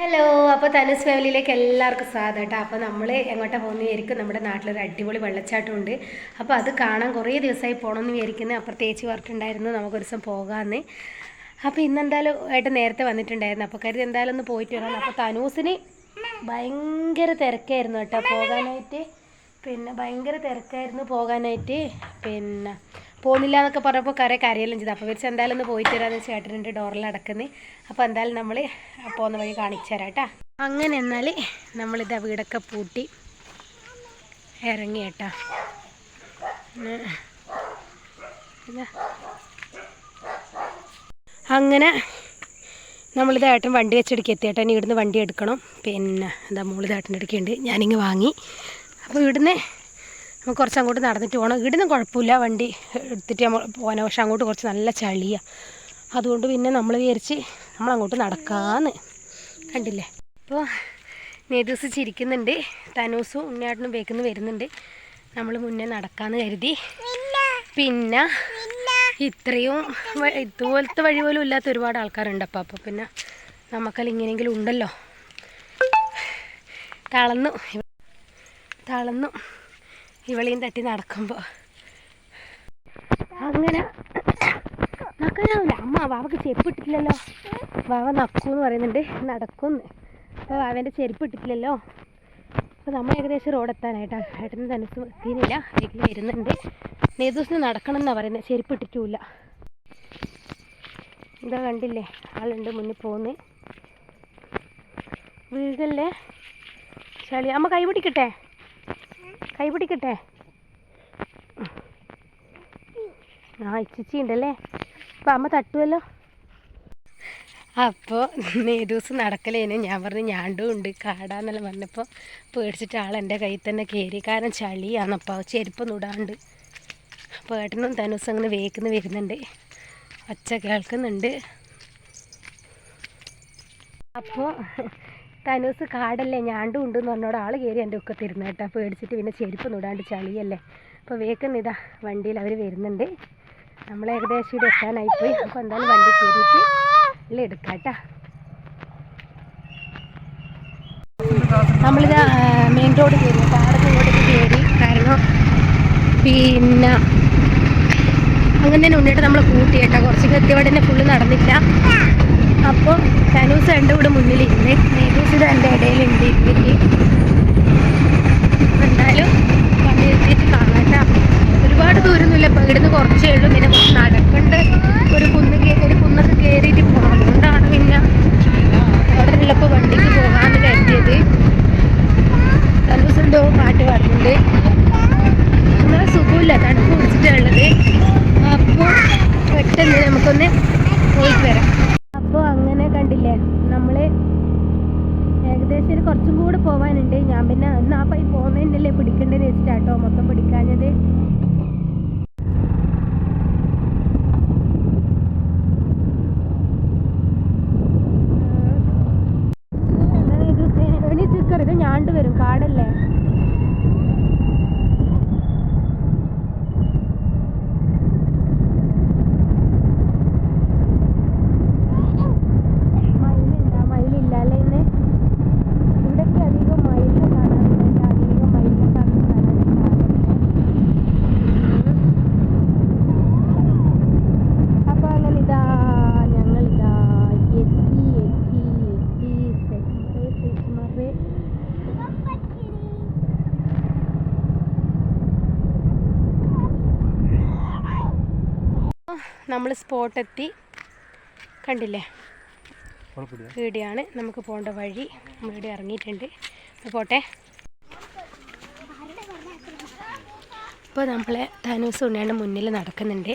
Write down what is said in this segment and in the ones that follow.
Hello അപ്പോൾ തനുസ് ഫാമിലിയിലേക്ക് എല്ലാവർക്കും സ്വാഗതം കേട്ടോ. അപ്പോൾ നമ്മൾ എങ്ങോട്ടാ പോകുന്ന വിചാരിക്കും നമ്മുടെ നാട്ടിലൊരു അടിപൊളി വെള്ളച്ചാട്ടമുണ്ട്. അപ്പോൾ അത് കാണാൻ കുറേ ദിവസമായി പോകണമെന്ന് വിചാരിക്കുന്നത് അപ്പുറത്തേച്ച് പറഞ്ഞിട്ടുണ്ടായിരുന്നു നമുക്കൊരു ദിവസം പോകാമെന്ന് അപ്പോൾ ഇന്നെന്തായാലും ആയിട്ട് നേരത്തെ വന്നിട്ടുണ്ടായിരുന്നു. അപ്പോൾ കരുതി എന്തായാലും ഒന്ന് പോയിട്ട് വരാം അപ്പോൾ തനൂസിന് ഭയങ്കര തിരക്കായിരുന്നു കേട്ടോ പോകാനായിട്ട്. പിന്നെ ഭയങ്കര തിരക്കായിരുന്നു പോകാനായിട്ട്. പിന്നെ പോകുന്നില്ല എന്നൊക്കെ പറഞ്ഞപ്പോൾ കര കരയെല്ലാം ചെയ്തു. അപ്പോൾ വിളിച്ച് എന്തായാലും ഒന്ന് പോയിട്ട് വരാമെന്ന് ചേട്ടനുണ്ട് ഡോറിൽ അടക്കുന്നത് അപ്പോൾ എന്തായാലും നമ്മൾ പോകുന്ന വഴി കാണിച്ചു തരാം കേട്ടോ. അങ്ങനെ എന്നാൽ നമ്മളിതാ വീടൊക്കെ പൂട്ടി ഇറങ്ങി കേട്ടോ. അങ്ങനെ നമ്മളിത് ഏട്ടൻ വണ്ടി വെച്ചെടുക്കി എത്തി ഏട്ടൻ ഇവിടുന്ന് വണ്ടി എടുക്കണം. പിന്നെ എന്താ മോളിത് ഏട്ടന്റെ അടുക്കുണ്ട് ഞാനിങ്ങ് വാങ്ങി. അപ്പോൾ ഇവിടുന്ന് നമുക്ക് കുറച്ച് അങ്ങോട്ട് നടന്നിട്ട് പോകണം ഇവിടുന്ന് കുഴപ്പമില്ല വണ്ടി എടുത്തിട്ട് നമ്മൾ പോകാനോ പക്ഷെ അങ്ങോട്ട് കുറച്ച് നല്ല ചളിയാണ് അതുകൊണ്ട് പിന്നെ നമ്മൾ വിചാരിച്ച് നമ്മൾ അങ്ങോട്ട് നടക്കാന്ന്. കണ്ടില്ലേ? അപ്പോൾ നേതൂസ് ചിരിക്കുന്നുണ്ട്. തനൂസും ഉണ്ണിയാട്ടിനും ബേക്കിന്ന് വരുന്നുണ്ട്. നമ്മൾ മുന്നേ നടക്കാന്ന് കരുതി. പിന്നെ ഇത്രയും ഇതുപോലത്തെ വഴി പോലും ഇല്ലാത്ത ഒരുപാട് ആൾക്കാരുണ്ട് അപ്പോൾ അപ്പോൾ പിന്നെ നമുക്കല്ല ഇങ്ങനെയെങ്കിലും ഉണ്ടല്ലോ. തളന്നു. തളർന്നു ഇവളെയും തട്ടി നടക്കുമ്പോൾ അങ്ങനെ നക്കാനാവില്ല അമ്മ വാവക്ക് ചെരുപ്പ് ഇട്ടിട്ടില്ലല്ലോ വാവ നക്കൂന്ന് പറയുന്നുണ്ട്. നടക്കുന്ന് അപ്പോൾ വാവന്റെ ചെരുപ്പ് ഇട്ടിട്ടില്ലല്ലോ അപ്പോൾ നമ്മൾ ഏകദേശം റോഡ് എത്താനായിട്ടാണ് ഏട്ടന് തനസ് എത്തിയില്ല. വീട്ടിൽ വരുന്നുണ്ട്. നേതൂസിന് നടക്കണം എന്നാണ് പറയുന്നത്. ചെരുപ്പ് ഇട്ടിട്ടില്ല ഇതാ കണ്ടില്ലേ? ആളുണ്ട് മുന്നിൽ പോകുന്നത്. വീടല്ലേ ചളി. അമ്മ കൈ പിടിക്കട്ടെ? കൈ പിടിക്കട്ടെ? ആ ഇച്ചിച്ചി ഉണ്ടല്ലേ? അപ്പം അമ്മ തട്ടുമല്ലോ അപ്പോൾ നേതൂസ് നടക്കലേനു. ഞാൻ പറഞ്ഞു ഞാണ്ടും ഉണ്ട് കാടാന്നെല്ലാം പറഞ്ഞപ്പോൾ പേടിച്ചിട്ട് ആൾ എന്റെ കയ്യിൽ തന്നെ കയറി കാരണം ചളിയാണ്. അപ്പോൾ ചെരുപ്പൊന്നും ഇടാണ്ട്. അപ്പോൾ ഏട്ടനും തനൂസും അങ്ങനെ വേക്കുന്ന വരുന്നുണ്ട്. ഒച്ച കേൾക്കുന്നുണ്ട്. അപ്പോൾ തനൂസ് കാടല്ലേ ഞാണ്ടും ഉണ്ടെന്ന് പറഞ്ഞോട് ആൾ കയറി എന്റെ ഒക്കെ തരുന്ന കേട്ടോ. പേടിച്ചിട്ട് പിന്നെ ചെരുപ്പ് നൂടാണ്ട് ചളിയല്ലേ. അപ്പോൾ വേക്കുന്ന ഇതാ വണ്ടിയിൽ അവർ വരുന്നുണ്ട്. നമ്മൾ ഏകദേശം ഇവിടെ എത്താനായിപ്പോയി അപ്പോൾ എന്തായാലും വണ്ടി കയറിയിട്ട് എല്ലാം എടുക്കാം കേട്ടോ. നമ്മളിത് മെയിൻ റോഡ് കയറി. പാടത്ത് ഇങ്ങോട്ടേക്ക് കയറി കാരണം പിന്നെ അങ്ങനെ തന്നെ ഉണ്ണിട്ട് നമ്മൾ കൂട്ടി കേട്ടോ. കുറച്ച് തന്നെ ഫുള്ള് നടന്നില്ല. അപ്പോൾ തനൂസ് എന്റെ കൂടെ മുന്നിലിരുന്ന് നെയ്ബൂസ് ഇത് എന്റെ ഇടയിലുണ്ട് ഇരുന്നിട്ട് എന്തായാലും വണ്ടി എത്തിയിട്ട് കാണാട്ടാ. ഒരുപാട് ദൂരമൊന്നുമില്ല അപ്പോൾ ഇവിടുന്ന് കുറച്ചേ ഉള്ളൂ. പിന്നെ കുറച്ച് നടക്കണ്ട് ഒരു കുന്ന് ഒരു കുന്നൊക്കെ കയറിയിട്ട് പോകണം അതുകൊണ്ടാണ് പിന്നെ അവിടെ ഉള്ളപ്പോൾ വണ്ടിക്ക് പോകാമെന്ന് കരുതിയത്. തനൂസ് എന്തോ പാട്ട് പാടുന്നുണ്ട് എന്നാൽ സുഖമില്ല തണുപ്പ് പിടിച്ചിട്ടുള്ളത് അപ്പോൾ പെട്ടെന്ന് നമുക്കൊന്ന് പോയിട്ട് വരാം അപ്പോൾ അങ്ങനെ കണ്ടില്ലേ നമ്മൾ ഏകദേശം ഒരു കുറച്ചും കൂടെ പോകാനുണ്ട് ഞാൻ പിന്നെ അന്ന് ആ പൈ പോകുന്നതിനല്ലേ പിടിക്കേണ്ടതെന്ന് വെച്ചിട്ടാട്ടോ മൊത്തം പിടിക്കാഞ്ഞത് ഇത് ഞാണ്ട് വരും കാടല്ലേ മയിലുണ്ടാ മയിലില്ല അല്ലേ ഇന്ന് ഇവിടെയൊക്കെ അധികം മയിലിനെ കാണാറുണ്ട് അധികം മയിലിനെ കാണാറുണ്ട് അപ്പൊ അങ്ങനെ ഇതാ ഞങ്ങളിതാ എത്തി എത്തി എത്തി സെറ്റ് സെറ്റ് നമ്മൾ സ്പോട്ട് എത്തി. കണ്ടില്ലേ? ഇവിടെയാണ് നമുക്ക് പോകേണ്ട വഴി. നമ്മളിവിടെ ഇറങ്ങിയിട്ടുണ്ട്. പോട്ടെ. ഇപ്പോൾ നമ്മളെ ധനുസ് ഉണ്ണിയുടെ മുന്നിൽ നടക്കുന്നുണ്ട്.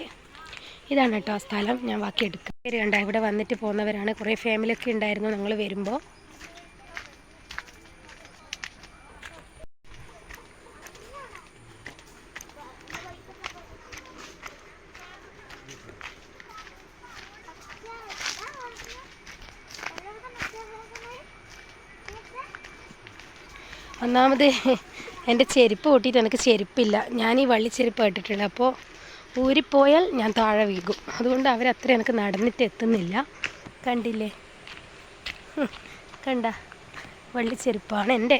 ഇതാണ് കേട്ടോ സ്ഥലം. ഞാൻ ബാക്കി എടുക്കാം. പേര് കണ്ട? ഇവിടെ വന്നിട്ട് പോകുന്നവരാണ്. കുറേ ഫാമിലിയൊക്കെ ഉണ്ടായിരുന്നു. ഞങ്ങൾ വരുമ്പോൾ ഒന്നാമത് എന്റെ ചെരുപ്പ് പൊട്ടിയിട്ട് എനിക്ക് ചെരുപ്പില്ല. ഞാൻ ഈ വള്ളിച്ചെരുപ്പ് ഇട്ടിട്ടുള്ളത് അപ്പോൾ ഊരിപ്പോയാൽ ഞാൻ താഴെ വീകും. അതുകൊണ്ട് അവരത്ര എനിക്ക് നടന്നിട്ട് എത്തുന്നില്ല. കണ്ടില്ലേ? കണ്ട? വള്ളിച്ചെരുപ്പാണ് എന്റെ.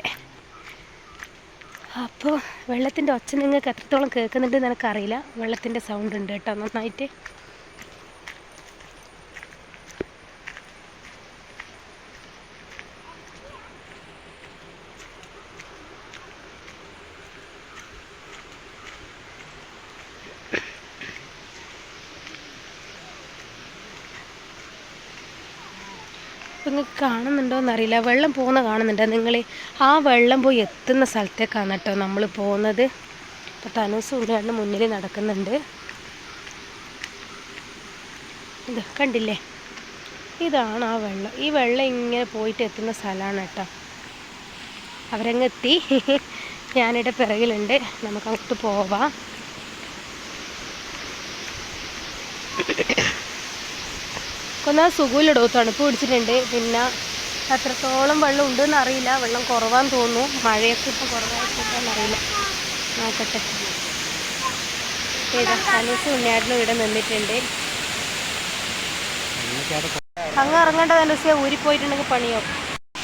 അപ്പോൾ വെള്ളത്തിന്റെ ഒച്ച നിങ്ങൾക്ക് എത്രത്തോളം കേൾക്കുന്നുണ്ടെന്ന് എനിക്കറിയില്ല. വെള്ളത്തിന്റെ സൗണ്ട് ഉണ്ട് കേട്ടോ നന്നായിട്ട്. ഇപ്പം നിങ്ങൾക്ക് കാണുന്നുണ്ടോ എന്നറിയില്ല. വെള്ളം പോകുന്ന കാണുന്നുണ്ടോ. നിങ്ങൾ ആ വെള്ളം പോയി എത്തുന്ന സ്ഥലത്തേക്കാണ് കേട്ടോ നമ്മൾ പോകുന്നത്. ഇപ്പോൾ തനൂസ് ഉണ്ണിയാണ്ട് മുന്നിൽ നടക്കുന്നുണ്ട്. ഇത് കണ്ടില്ലേ? ഇതാണ് ആ വെള്ളം. ഈ വെള്ളം ഇങ്ങനെ പോയിട്ട് എത്തുന്ന സ്ഥലമാണ് കേട്ടോ. അവരങ്ങെത്തി. ഞാനിവിടെ പിറകിലുണ്ട്. നമുക്ക് അങ്ങോട്ട് പോവാം. ഒന്നാ സുഖമില്ലടോ തണുപ്പ് പിടിച്ചിട്ടുണ്ട്. പിന്നെ എത്രത്തോളം വെള്ളം ഉണ്ടെന്ന് അറിയില്ല. വെള്ളം കുറവാന്ന് തോന്നുന്നു. മഴയൊക്കെ ഇപ്പം കുറവായിട്ടുണ്ടെന്ന് അറിയില്ല. നോക്കട്ടെ. ഏതാ? തലൂസ് ഉണ്ണിയാടിനും ഇവിടെ നിന്നിട്ടുണ്ട്. അങ്ങ് ഇറങ്ങേണ്ടത് ഇറങ്ങേണ്ട ഊരി പോയിട്ടുണ്ടെങ്കിൽ പണിയോ?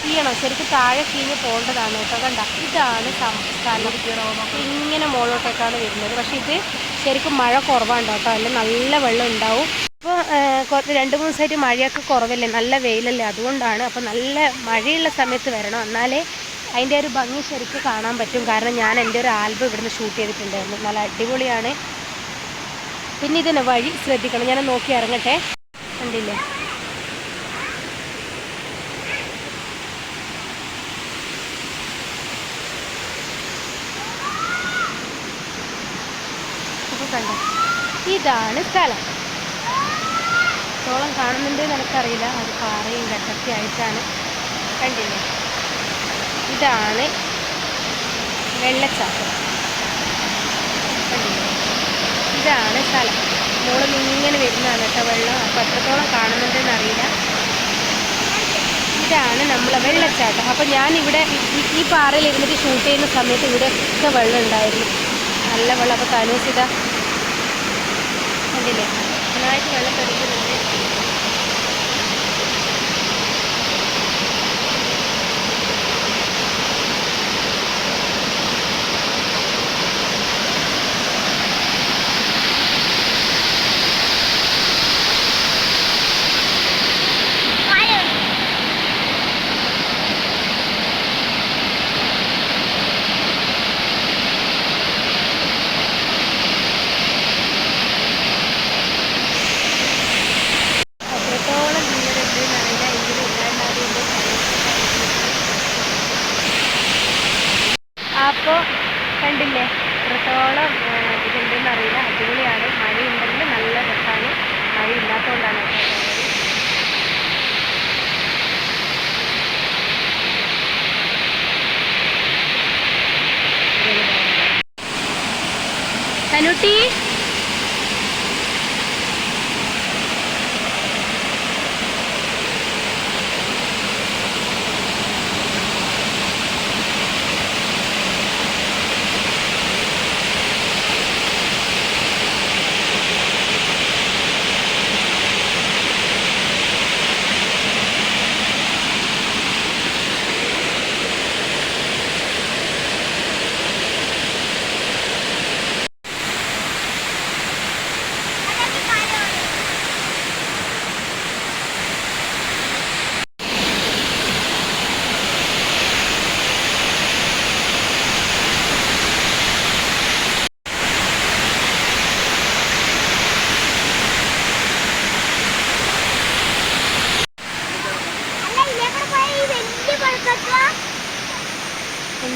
ചെയ്യണം ശരിക്കും താഴെ കീഞ്ഞ് പോകേണ്ടതാണ് കേട്ടോ. കണ്ട? ഇതാണ് സംസ്ഥാനം. ഇങ്ങനെ മുകളിലോട്ടേക്കാണ് വരുന്നത്. പക്ഷെ ഇത് ശരിക്കും മഴ കുറവാണ് കേട്ടോ. അല്ല? നല്ല വെള്ളം ഉണ്ടാവും. ഇപ്പോൾ രണ്ട് മൂന്ന് ദിവസമായിട്ട് മഴയൊക്കെ കുറവല്ലേ? നല്ല വെയിലല്ലേ? അതുകൊണ്ടാണ് അപ്പോൾ നല്ല മഴയുള്ള സമയത്ത് വരണം. എന്നാലേ അതിന്റെ ഒരു ഭംഗി ശരിക്കും കാണാൻ പറ്റും. കാരണം ഞാൻ എന്റെ ഒരു ആൽബം ഇവിടുന്ന് ഷൂട്ട് ചെയ്തിട്ടുണ്ടായിരുന്നു. നല്ല അടിപൊളിയാണ്. പിന്നെ ഇതിനെ വഴി ശ്രദ്ധിക്കണം. ഞാൻ നോക്കി ഇറങ്ങട്ടെ. കണ്ടില്ലേ? ഇതാണ് സ്ഥലം. തോളം കാണുന്നുണ്ട് എന്ന് എനിക്കറിയില്ല. അത് പാറയും കട്ടൊക്കെ ആയിട്ടാണ് കണ്ടില്ലേ ഇതാണ് വെള്ളച്ചാട്ടം. കണ്ടില്ലേ ഇതാണ് സ്ഥലം. മുകളിൽ ഇങ്ങനെ വരുന്നതാണ് കേട്ടോ വെള്ളം. അപ്പോൾ എത്രത്തോളം കാണുന്നുണ്ടെന്ന് അറിയില്ല ഇതാണ് നമ്മളെ വെള്ളച്ചാട്ടം. അപ്പോൾ ഞാനിവിടെ ഈ പാറയിൽ ഇരുന്നിട്ട് ഷൂട്ട് ചെയ്യുന്ന സമയത്ത് ഇവിടെ ഒക്കെ വെള്ളം ഉണ്ടായിരുന്നു. നല്ല വെള്ളം. അപ്പോൾ തനൂസിത കണ്ടില്ലേ? നന്നായിട്ട് വെള്ളം തെറിക്കുന്നുണ്ട് എത്രത്തോളം ജീവനുണ്ട് എന്നറിയില്ല എങ്കിലും ഇല്ലാണ്ടാകുന്നുണ്ട് അപ്പോൾ കണ്ടില്ലേ? എത്രത്തോളം ഇതുണ്ടെന്ന് അറിയില്ല. അടിപൊളിയാണ്. മഴയുണ്ടെങ്കിൽ നല്ല രസമാണ് മഴ ഇല്ലാത്തതുകൊണ്ടാണ്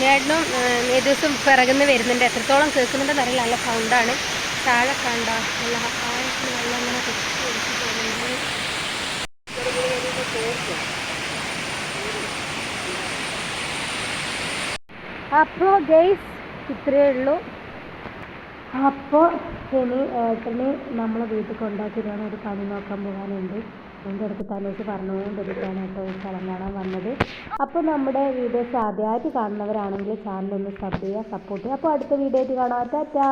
കേട്ടോ ഏത് ദിവസം പിറകുന്ന് വരുന്നുണ്ട്. എത്രത്തോളം കേൾക്കുന്നുണ്ടെന്ന് അറിയില്ല നല്ല സൗണ്ടാണ് താഴെ കണ്ട? നല്ല ആഴത്തിൽ വെള്ളം അങ്ങനെ അപ്പോൾ ഗെയ്സ് ഇത്രയേ ഉള്ളൂ. അപ്പോൾ ഇനി ഏട്ടന് നമ്മളെ വീട്ടിൽ കൊണ്ടാക്കിയിട്ടാണ് ഒരു പണി നോക്കാൻ പോകാനുണ്ട്. അതിന്റെ അടുത്ത് തന്നോട്ട് പറഞ്ഞുകൊണ്ടിരിക്കുകയാണ് കേട്ടോ ഈ സ്ഥലം കാണാൻ വന്നത്. അപ്പോൾ നമ്മുടെ വീഡിയോസ് ആദ്യമായിട്ട് കാണുന്നവരാണെങ്കിൽ ചാനലൊന്ന് സബ് ചെയ്യുക സപ്പോർട്ട് ചെയ്യുക. അപ്പോൾ അടുത്ത വീഡിയോ ആയിട്ട് കാണാം. ടാറ്റാ!